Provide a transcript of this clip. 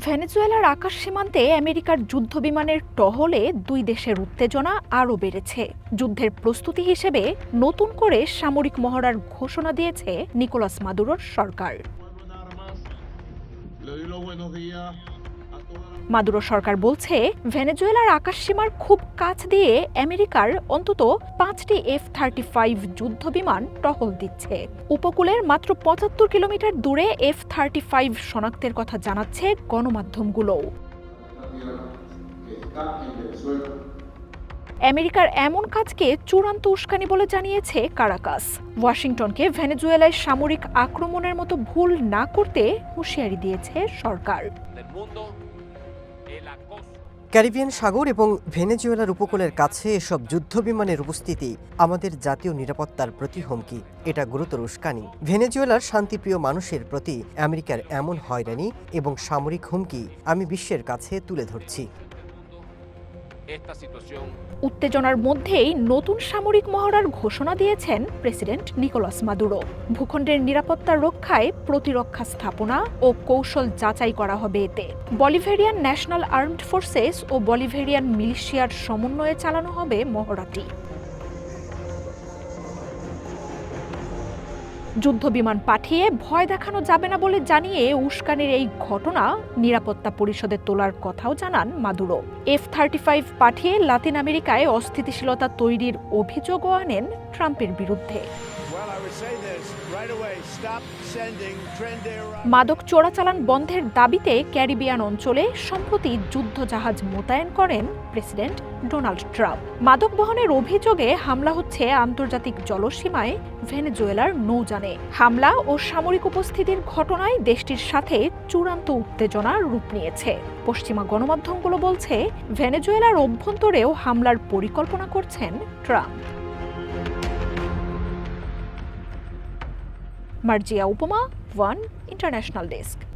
ভেনেজুয়েলার আকাশ সীমান্তে আমেরিকার যুদ্ধ বিমানের টহলে দুই দেশের উত্তেজনা আরও বেড়েছে। যুদ্ধের প্রস্তুতি হিসেবে নতুন করে সামরিক মহড়ার ঘোষণা দিয়েছে নিকোলাস মাদুরোর সরকার। মাদুরো সরকার বলছে, ভেনেজুয়েলার আকাশসীমার খুব কাছ দিয়ে আমেরিকার অন্তত পাঁচটি এফ থার্টি ফাইভ যুদ্ধ বিমান টহল দিচ্ছে। উপকূলের মাত্র পঁচাত্তর কিলোমিটার দূরে এফ থার্টি ফাইভ শনাক্তের কথা জানাচ্ছে গণমাধ্যমগুলোও আমেরিকার এমন কাজকে চূড়ান্ত উস্কানি বলে জানিয়েছে কারাকাস। ওয়াশিংটনকে ভেনেজুয়েলায় সামরিক আক্রমণের মতো ভুল না করতে হুঁশিয়ারি দিয়েছে সরকার। ক্যারিবিয়ান সাগর এবং ভেনেজুয়েলার উপকূলের কাছে এসব যুদ্ধ বিমানের উপস্থিতি আমাদের জাতীয় নিরাপত্তার প্রতি হুমকি। এটা গুরুতর উস্কানি। ভেনেজুয়েলার শান্তিপ্রিয় মানুষের প্রতি আমেরিকার এমন হয়রানি এবং সামরিক হুমকি আমি বিশ্বের কাছে তুলে ধরছি। উত্তেজনার মধ্যেই নতুন সামরিক মহড়ার ঘোষণা দিয়েছেন প্রেসিডেন্ট নিকোলাস মাদুরো। ভূখণ্ডের নিরাপত্তা রক্ষায় প্রতিরক্ষা স্থাপনা ও কৌশল যাচাই করা হবে এতে। বলিভেরিয়ান ন্যাশনাল আর্মড ফোর্সেস ও বলিভেরিয়ান মিলিশিয়ার সমন্বয়ে চালানো হবে মহড়াটি। যুদ্ধ বিমান পাঠিয়ে ভয় দেখানো যাবে না বলে জানিয়ে উস্কানির এই ঘটনা নিরাপত্তা পরিষদে তোলার কথাও জানান মাদুরো। এফ থার্টি ফাইভ পাঠিয়ে লাতিন আমেরিকায় অস্থিতিশীলতা তৈরির অভিযোগও আনেন ট্রাম্পের বিরুদ্ধে. মাদক চোরাচালান বন্ধের দাবিতে ক্যারিবিয়ান অঞ্চলে সম্প্রতি যুদ্ধ জাহাজ মোতায়েন করেন প্রেসিডেন্ট ডোনাল্ড ট্রাম্প। মাদক বহনের অভিযোগে হামলা হচ্ছে আন্তর্জাতিক জলসীমায় ভেনেজুয়েলার নৌযানে। হামলা ও সামরিক উপস্থিতির ঘটনায় দেশটির সাথে চূড়ান্ত উত্তেজনা রূপ নিয়েছে। পশ্চিমা গণমাধ্যমগুলো বলছে, ভেনেজুয়েলার অভ্যন্তরেও হামলার পরিকল্পনা করছেন ট্রাম্প। মার্জিয়া উপমা, ওয়ান ইন্টারন্যাশনাল ডেস্ক।